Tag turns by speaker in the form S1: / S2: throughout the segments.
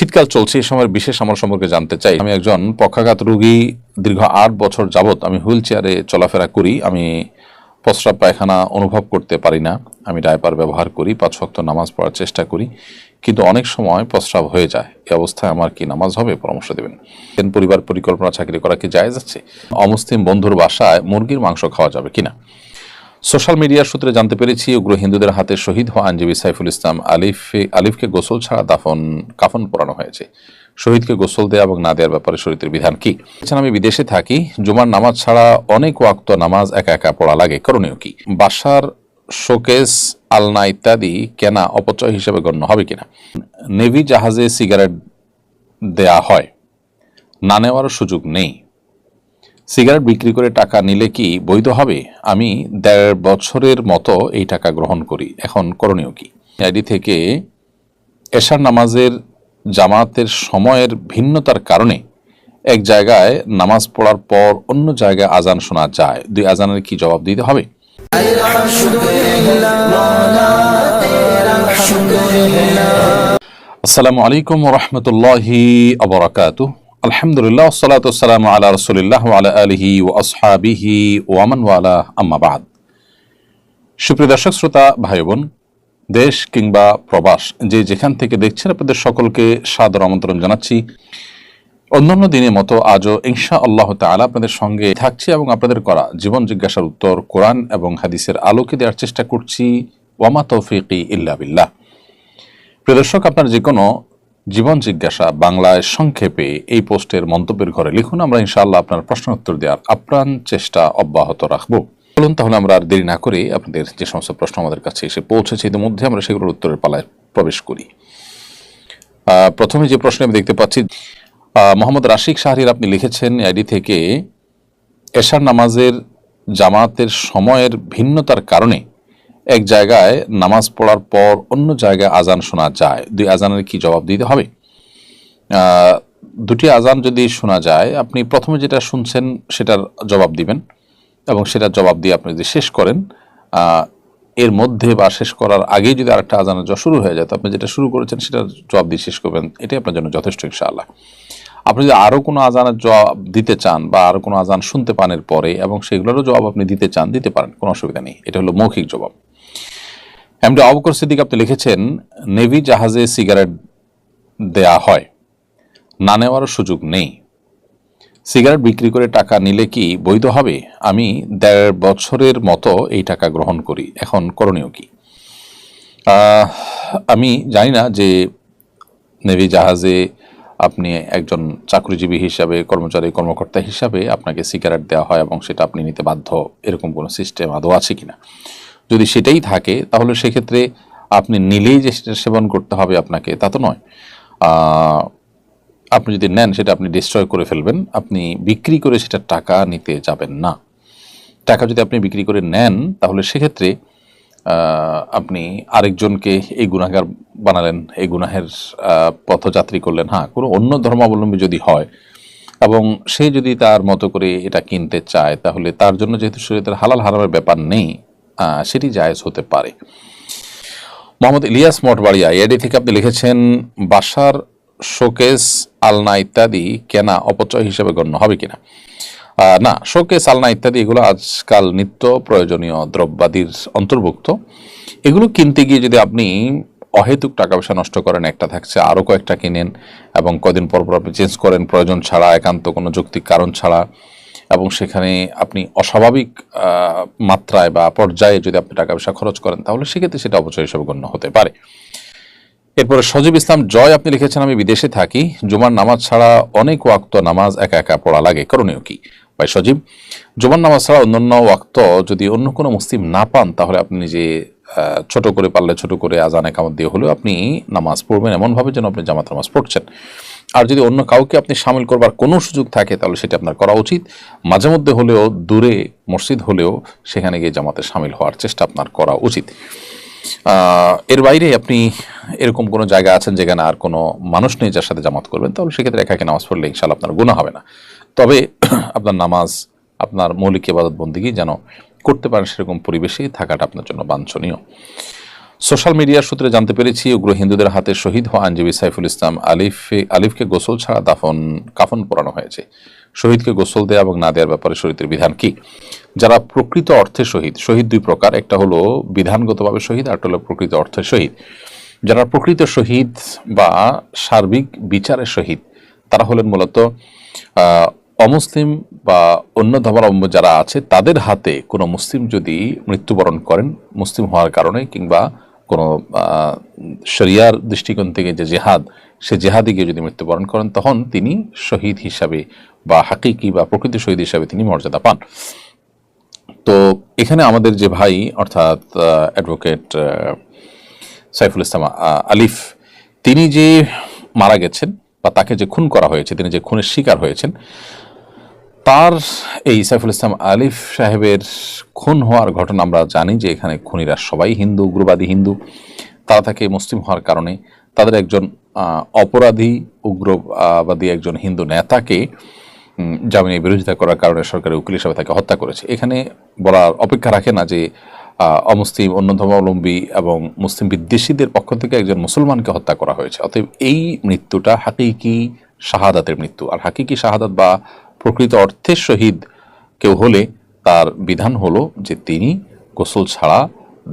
S1: শীতকাল চলছে এই সময়ের বিশেষ আমার সম্পর্কে জানতে চাই। আমি একজন পক্ষাঘাত রোগী, দীর্ঘ আট বছর যাবত আমি হুইল চেয়ারে চলাফেরা করি। আমি প্রস্রাব পায়খানা অনুভব করতে পারি না। আমি ডায়পার ব্যবহার করি, পাঁচ শক্ত নামাজ পড়ার চেষ্টা করি। কিন্তু অনেক সময় প্রস্রাব হয়ে যায়। এই অবস্থায় আমার কি নামাজ হবে, পরামর্শ দেবেন। দেন পরিবার পরিকল্পনা চাকরি করা কি যায় আছে? অমুসলিম বন্ধুর বাসায় মুরগির মাংস খাওয়া যাবে কিনা? সোশ্যাল মিডিয়ার সূত্রে জানতে পেরেছি, উগ্র হিন্দুদের হাতে শহীদ হওয়া আইনজীবী সাইফুল ইসলাম আলিফ, আলিফকে গোসল ছাড়া দাফন, কাফন পরানো হয়েছে। শহীদকে গোসল দেওয়া এবং না দেওয়ার ব্যাপারে শরীরের বিধান কি? আমি বিদেশে থাকি, জুমার নামাজ ছাড়া অনেক ওয়াক্ত নামাজ একা একা পড়া লাগে, করণীয় কি? বাসার শোকেস, আলনা ইত্যাদি কেনা অপচয় হিসেবে গণ্য হবে কিনা? নেভি জাহাজে সিগারেট দেয়া হয়, না নেওয়ার সুযোগ নেই। সিগারেট বিক্রি করে টাকা নিলে কি বৈধ হবে? আমি দেড় বছরের মতো এই টাকা গ্রহণ করি। এখন করণীয় কি? আইডি থেকে এশার নামাজের জামাতের সময়ের ভিন্নতার কারণে এক জায়গায় নামাজ পড়ার পর অন্য জায়গায় আজান শোনা যায়। দুই আজানের কি জবাব দিতে হবে? আসসালামু আলাইকুম রহমতুল্লাহি আবরাকাতু আলহামদুলিল্লাহ সালাতাম আলা রসুলিল্লাহ আলা আলহি ও আসহাবিহি ওয়ামান ওয়ালা, আম্মা বাদ। সুপ্রিয় দর্শক, শ্রোতা ভাই বোন দেশ কিংবা প্রবাস, যে যেখান থেকে দেখছেন আপনাদের সকলকে সাদর আমন্ত্রণ জানাচ্ছি। অন্যান্য দিনের মতো আজও ইনশা আল্লাহ তালা আপনাদের সঙ্গে থাকছি এবং আপনাদের করা জীবন জিজ্ঞাসার উত্তর কোরআন এবং হাদিসের আলোকে দেওয়ার চেষ্টা করছি। ওয়ামা তৌফিকি ইল্লা বিল্লাহ। প্রিয় দর্শক, আপনার যে কোনো জীবন জিজ্ঞাসা বাংলায় সংক্ষেপে এই পোস্টের মন্তব্যের ঘরে লিখুন। আমরা ইনশাআল্লাহ আপনার প্রশ্ন উত্তর দেওয়ার আপ্রাণ চেষ্টা অব্যাহত রাখব। বলুন তাহলে আমরা আর দেরি না করে আপনাদের যে সমস্ত প্রশ্ন আমাদের কাছে এসে পৌঁছেছে, ইতিমধ্যে আমরা সেগুলোর উত্তরের পালায় প্রবেশ করি। প্রথমে যে প্রশ্ন আমি দেখতে পাচ্ছি মোহাম্মদ রাশিক শাহরির আপনি লিখেছেন আইডি থেকে, এশার নামাজের জামাতের সময়ের ভিন্নতার কারণে এক জায়গায় নামাজ পড়ার পর অন্য জায়গায় আজান শোনা যায়। দুই আজানের কি জবাব দিতে হবে? দুটি আজান যদি শোনা যায়, আপনি প্রথমে যেটা শুনছেন সেটার জবাব দিবেন এবং সেটার জবাব দিয়ে আপনি যদি শেষ করেন এর মধ্যে বা শেষ করার আগেই যদি আরেকটা আজানের জ শুরু হয়ে যায়, তো আপনি যেটা শুরু করেছেন সেটার জবাব দিয়ে শেষ করবেন। এটাই আপনার জন্য যথেষ্ট ইনশাআল্লাহ। আপনি যদি আরও কোনো আজানের জবাব দিতে চান বা আরও কোনো আজান শুনতে পানের পরে এবং সেগুলোরও জবাব আপনি দিতে চান, দিতে পারেন, কোনো অসুবিধা নেই। এটা হলো মৌখিক জবাব। এমডি অবকর সিদ্দিক আপনি লিখেছেন, নেভি জাহাজে সিগারেট দেয়া হয়, না নেওয়ার সুযোগ নেই। সিগারেট বিক্রি করে টাকা নিলে কি বৈধ হবে? আমি দেড় বছরের মতো এই টাকা গ্রহণ করি, এখন করণীয় কি? আমি জানি না যে নেভি জাহাজে আপনি একজন চাকরিজীবী হিসাবে, কর্মচারী, কর্মকর্তা হিসাবে আপনাকে সিগারেট দেওয়া হয় এবং সেটা আপনি নিতে বাধ্য, এরকম কোনো সিস্টেম আদৌ আছে কিনা? যদি সেটাই থাকে, তাহলে সেক্ষেত্রে আপনি নিলেই যে সেটা সেবন করতে হবে আপনাকে, তা তো নয়। আপনি যদি নেন, সেটা আপনি ডিস্ট্রয় করে ফেলবেন, আপনি বিক্রি করে সেটা টাকা নিতে যাবেন না। টাকা যদি আপনি বিক্রি করে নেন, তাহলে সেক্ষেত্রে আপনি আরেকজনকে এই গুণাগার বানালেন, এই গুনাহের পথযাত্রী করলেন। হ্যাঁ কোনো অন্য ধর্মাবলম্বী যদি হয় এবং সে যদি তার মতো করে এটা কিনতে চায়, তাহলে তার জন্য যেহেতু শরীরের হালাল হারামের ব্যাপার নেই সেটি জায়েজ হতে পারে। মোহাম্মদ ইলিয়াস মঠবাড়িয়া এডি থেকে আপনি লিখেছেন, বাসার শোকেস আলনা ইত্যাদি কেনা অপচয় হিসেবে গণ্য হবে কিনা? না, শোকেস, আলনা ইত্যাদি, এগুলো আজকাল নিত্য প্রয়োজনীয় দ্রব্যাদির অন্তর্ভুক্ত। এগুলো কিনতে গিয়ে যদি আপনি অহেতুক টাকা পয়সা নষ্ট করেন, একটা থাকছে আরও কয়েকটা কিনেন এবং কদিন পর পর আপনি চেঞ্জ করেন, প্রয়োজন ছাড়া, একান্ত কোনো যৌক্তিক কারণ ছাড়া এবং সেখানে আপনি অস্বাভাবিক মাত্রায় বা পর্যায়ে যদি আপনি টাকা পয়সা খরচ করেন, তাহলে সেক্ষেত্রে সেটা অপচয় হিসেবে গণ্য হতে পারে। এরপরে, সজীব ইসলাম, জয় আপনি লিখেছেন, আমি বিদেশে থাকি, জুমার নামাজ ছাড়া অনেক ওয়াক্ত নামাজ একা একা পড়া লাগে। করণীয় কি? ভাই সজীব, জুমার নামাজ ছাড়া অন্যান্য ওয়াক্ত যদি অন্য কোনো মুসলিম না পান, তাহলে আপনি যে ছোট করে পারলে ছোট করে আজান একামত দিয়ে হলেও আপনি নামাজ পড়বেন। এমনভাবে যেন আপনি জামাত নামাজ পড়ছেন। আর যদি অন্য কাউকে আপনি সামিল করবার কোনো সুযোগ থাকে, তাহলে সেটা আপনার করা উচিত। মাঝে মধ্যে হলেও, দূরে মসজিদ হলেও সেখানে গিয়ে জামাতে সামিল হওয়ার চেষ্টা আপনার করা উচিত। এর বাইরে আপনি এরকম কোনো জায়গা আছেন যেখানে আর কোনো মানুষ নেই যার সাথে জামাত করবেন, তাহলে সেক্ষেত্রে একাকে নামাজ পড়লে ইনশাল্লাহ আপনার গুণা হবে না। তবে আপনার নামাজ, আপনার মৌলিক ইবাদত বন্দিগি যেন করতে পারেন, সেরকম পরিবেশেই থাকাটা আপনার জন্য বাঞ্ছনীয়। সোশ্যাল মিডিয়ার সূত্রে জানতে পেরেছি, উগ্র হিন্দুদের হাতে শহীদ হওয়া আইনজীবী সাইফুল ইসলাম আলিফ, আলিফকে গোসল ছাড়া দাফন, কাফন পরানো হয়েছে। শহীদকে গোসল দেওয়া এবং না দেওয়ার ব্যাপারে শরীরের বিধান কি? যারা প্রকৃত অর্থে শহীদ শহীদ দুই প্রকার, একটা হলো বিধানগতভাবে শহীদ আর হলো প্রকৃত অর্থে শহীদ। যারা প্রকৃত শহীদ বা সার্বিক বিচারের শহীদ, তারা হলেন মূলত অমুসলিম বা অন্য ধর্মাবলম্বী যারা আছে, তাদের হাতে কোনো মুসলিম যদি মৃত্যুবরণ করেন, মুসলিম হওয়ার কারণে কিংবা কোনো শরিয়ার দৃষ্টিকোণ থেকে যে জেহাদ, সে জেহাদে গিয়ে যদি মৃত্যুবরণ করেন, তখন তিনি শহীদ হিসাবে বা হাকিকি বা প্রকৃত শহীদ হিসাবে তিনি মর্যাদা পান। তো এখানে আমাদের যে ভাই, অর্থাৎ অ্যাডভোকেট সাইফুল ইসলাম আলিফ, তিনি যে মারা গেছেন বা তাকে যে খুন করা হয়েছে, তিনি যে খুনের শিকার হয়েছেন তার এই সাইফুল ইসলাম আলিফ সাহেবের খুন হওয়ার ঘটনা আমরা জানি যে এখানে খুনিরা সবাই হিন্দু, উগ্রবাদী হিন্দু। তারা তাকে মুসলিম হওয়ার কারণে তাদের একজন অপরাধী, উগ্রবাদী একজন হিন্দু নেতাকে জামিনের বিরোধিতা করার কারণে সরকারি উকিল হিসাবে তাকে হত্যা করেছে। এখানে বলার অপেক্ষা রাখে না যে অমুসলিম, অন্য ধর্মাবলম্বী এবং মুসলিম বিদ্বেষীদের পক্ষ থেকে একজন মুসলমানকে হত্যা করা হয়েছে। অতএব এই মৃত্যুটা হাকিকি শাহাদাতের মৃত্যু। আর হাকিকি শাহাদাত বা প্রকৃত অর্থের শহীদ কেউ হলে তার বিধান হলো যে তিনি গোসল ছাড়া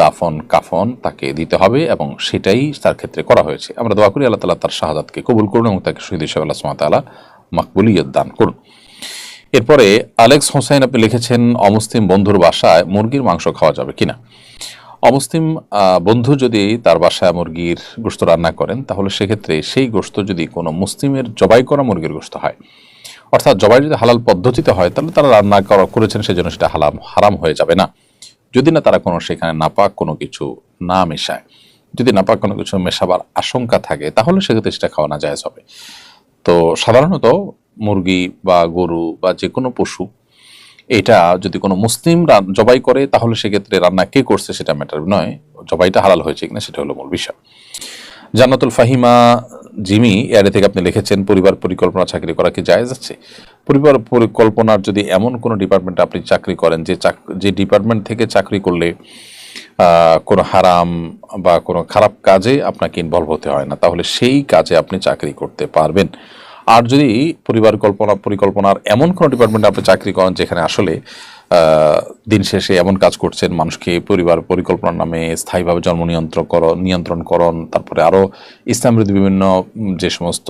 S1: দাফন, কাফন তাকে দিতে হবে এবং সেটাই তার ক্ষেত্রে করা হয়েছে। আমরা দোয়া করি আল্লাহ তালা তার শাহাদাতকে কবুল করুন এবং তাকে শহীদ হিসাবে আল্লাহ সুমাতালা মাকবুলিয়ত দান করুন। এরপরে আলেক্স হোসেন আপনি লিখেছেন, অমুসলিম বন্ধুর বাসায় মুরগির মাংস খাওয়া যাবে কিনা? অমুসলিম বন্ধু যদি তার বাসায় মুরগির গোস্ত রান্না করেন, তাহলে সেক্ষেত্রে সেই গোস্ত যদি কোনো মুসলিমের জবাই করা মুরগির গোস্ত হয় অর্থাৎ জবাই যদি হালাল পদ্ধতিতে হয়, তাহলে তারা রান্না করা করেছেন, সেজন্য সেটা হালাম, হারাম হয়ে যাবে না। যদি না তারা কোনো সেখানে নাপাক কোনো কিছু না মেশায়। যদি নাপাক কোনো কিছু মেশাবার আশঙ্কা থাকে, তাহলে সেক্ষেত্রে সেটা খাওয়ানো যায় হবে। তো সাধারণত মুরগি বা গরু বা যে কোনো পশু, এটা যদি কোনো মুসলিম জবাই করে, তাহলে সেক্ষেত্রে রান্না কে করছে সেটা ম্যাটার নয়। জবাইটা হালাল হয়েছে কিনা, সেটা হলো মূল বিষয়। জান্নাতুল ফাহিমা জিমি, এর থেকে আপনি লিখেছেন, পরিবার পরিকল্পনা চাকরি করা কি জায়েজ আছে? পরিবার পরিকল্পনার যদি এমন কোনো ডিপার্টমেন্টে আপনি চাকরি করেন যে চাক- যে ডিপার্টমেন্ট থেকে চাকরি করলে কোনো হারাম বা কোনো খারাপ কাজে আপনাকে ইনভলভ হতে হয় না, তাহলে সেই কাজে আপনি চাকরি করতে পারবেন। আর যদি পরিবার কল্পনা পরিকল্পনার এমন কোনো ডিপার্টমেন্টে আপনি চাকরি করেন যেখানে আসলে দিন শেষে এমন কাজ করছেন, মানুষকে পরিবার পরিকল্পনার নামে স্থায়ীভাবে জন্ম নিয়ন্ত্রণ কর নিয়ন্ত্রণকরণ তারপরে আরও ইসলাম বিরোধী বিভিন্ন যে সমস্ত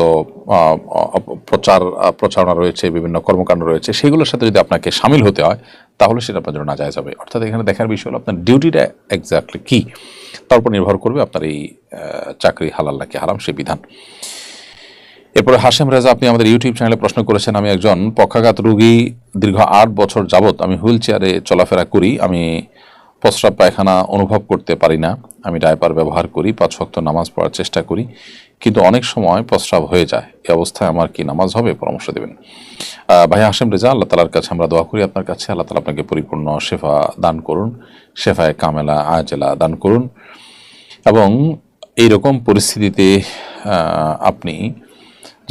S1: প্রচার প্রচারণা রয়েছে, বিভিন্ন কর্মকাণ্ড রয়েছে, সেগুলোর সাথে যদি আপনাকে সামিল হতে হয়, তাহলে সেটা আপনার জন্য না যায় যাবে অর্থাৎ এখানে দেখার বিষয় হলো আপনার ডিউটিটা এক্স্যাক্টলি কী? তার উপর নির্ভর করবে আপনার এই চাকরি হালাল নাকি হারাম সেই বিধান। এরপরে হাশেম রেজা, আপনি আমাদের ইউটিউব চ্যানেলে প্রশ্ন করেছেন, আমি একজন পক্ষাঘাত রোগী, দীর্ঘ আট বছর যাবত আমি হুইল চেয়ারে চলাফেরা করি, আমি প্রস্রাব পায়খানা অনুভব করতে পারি না, আমি ডায়পার ব্যবহার করি, পাঁচ ভক্ত নামাজ পড়ার চেষ্টা করি, কিন্তু অনেক সময় প্রস্রাব হয়ে যায় এই অবস্থায় আমার কি নামাজ হবে, পরামর্শ দেবেন। ভাই হাসেম রেজা, আল্লাহ তালার কাছে আমরা দোয়া করি আপনার কাছে, আল্লাহ তালা আপনাকে পরিপূর্ণ শেফা দান করুন, শেফায় কামেলা, আজেলা দান করুন, এবং এইরকম পরিস্থিতিতে আপনি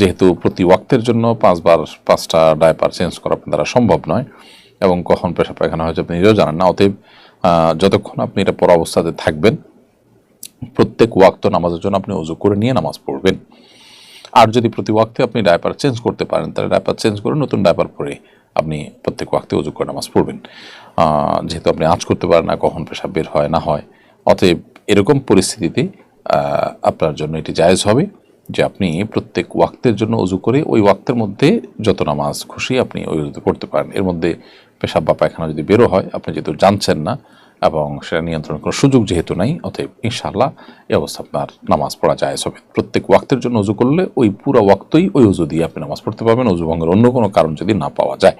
S1: যেহেতু প্রতি ওয়াক্তের জন্য পাঁচবার পাঁচটা ডায়পার চেঞ্জ করা আপনার দ্বারা সম্ভব নয় এবং কখন পেশা পায়খানা হয়েছে আপনি নিজেও জানেন না, অতএব যতক্ষণ আপনি এটা পর অবস্থাতে থাকবেন, প্রত্যেক ওয়াক্ত নামাজের জন্য আপনি উজু করে নিয়ে নামাজ পড়বেন। আর যদি প্রতি ওয়াক্তে আপনি ডায়পার চেঞ্জ করতে পারেন, তাহলে ডায়পার চেঞ্জ করে নতুন ডায়পার পরে আপনি প্রত্যেক ওয়াক্তে উজু করে নামাজ পড়বেন। যেহেতু আপনি আঁচ করতে পারেন না, কখন পেশাব বের হয় না হয়, অতএব এরকম পরিস্থিতিতে আপনার জন্য এটি জায়েজ হবে। যে আপনি প্রত্যেক ওয়াক্তের জন্য উজু করে ওই ওয়াক্তের মধ্যে যত নামাজ খুশি আপনি ওই উজুতে পড়তে পারেন। এর মধ্যে পেশাব বা পায়খানা যদি বেরো হয়, আপনি যেহেতু জানছেন না এবং সেটা নিয়ন্ত্রণ করার সুযোগ যেহেতু নাই, অতএব ইনশাআল্লাহ এই অবস্থা আপনার নামাজ পড়া যায় সবে প্রত্যেক ওয়াক্তের জন্য উজু করলে ওই পুরো ওয়াক্তই ওই উজু দিয়ে আপনি নামাজ পড়তে পারবেন, উজু ভঙ্গের অন্য কোনো কারণ যদি না পাওয়া যায়।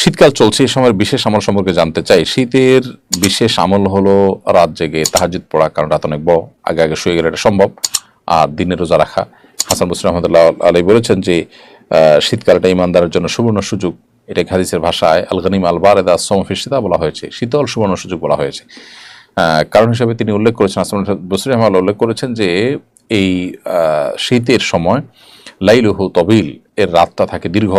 S1: শীতকাল চলছে, এই সময়ের বিশেষ আমল সম্পর্কে জানতে চাই। শীতের বিশেষ আমল হলো রাত জেগে তাহাজিদ পড়া, কারণ রাত অনেক বড়, আগে আগে শুয়ে গেলে এটা সম্ভব। আর দিনে রোজা রাখা। হাসান বসির রহমতুল্লাহ আলী বলেছেন যে শীতকালটা ইমানদারের জন্য সুবর্ণ সুযোগ। এটা হাদিসের ভাষায় আলগানিম আলবার এদা সমফিসিতা বলা হয়েছে। শীতল সুবর্ণ সুযোগ বলা হয়েছে। কারণ হিসেবে তিনি উল্লেখ করেছেন আসমান বসির রহমান উল্লেখ করেছেন যে, এই শীতের সময় লাইলুহু তবিল, এর রাতটা থাকে দীর্ঘ।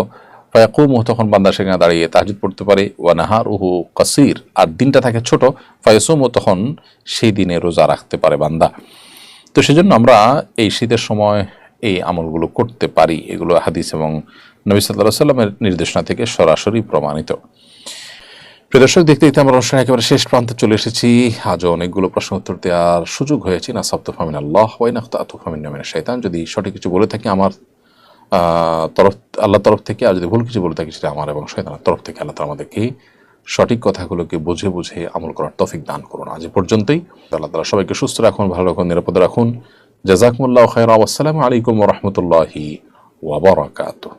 S1: প্রায় ফায়াকুম, তখন বান্দা সেখানে দাঁড়িয়ে তাহাজুদ পড়তে পারে। ওয়া নাহার উহু কাসির, আর দিনটা থাকে ছোট। ফায়াসুম, তখন সেই দিনে রোজা রাখতে পারে বান্দা। তো সেজন্য আমরা এই শীতের সময় এই আমলগুলো করতে পারি। এগুলো হাদিস এবং নবী সাল্লাহ সাল্লামের নির্দেশনা থেকে সরাসরি প্রমাণিত। প্রিয় দর্শক, দেখতে দেখতে আমরা অনুষ্ঠান একেবারে শেষ প্রান্তে চলে এসেছি। আজও অনেকগুলো প্রশ্ন উত্তর দেওয়ার সুযোগ হয়েছে। না সপ্ত ফামিন আল্লাহ নাখতা আতু ফামিন নামিন শৈতান যদি সঠিক কিছু বলে থাকি আমার তরফ আল্লাহ তরফ থেকে, আর যদি ভুল কিছু বলে থাকি সেটা আমার এবং শৈতানের তরফ থেকে, আল্লাহ তালা আমাদেরকে সঠিক কথাগুলোকে বুঝে বুঝে আমল করার তফিক দান করুন। আজ পর্যন্তই। আল্লাহ তালা সবাইকে সুস্থ রাখুন, ভালো রাখুন, নিরাপদ রাখুন। জাজাকমুল্লাহ খাইর আসসালামু আলাইকুম রহমতুল্লাহি ওয়াবারাকাতুহ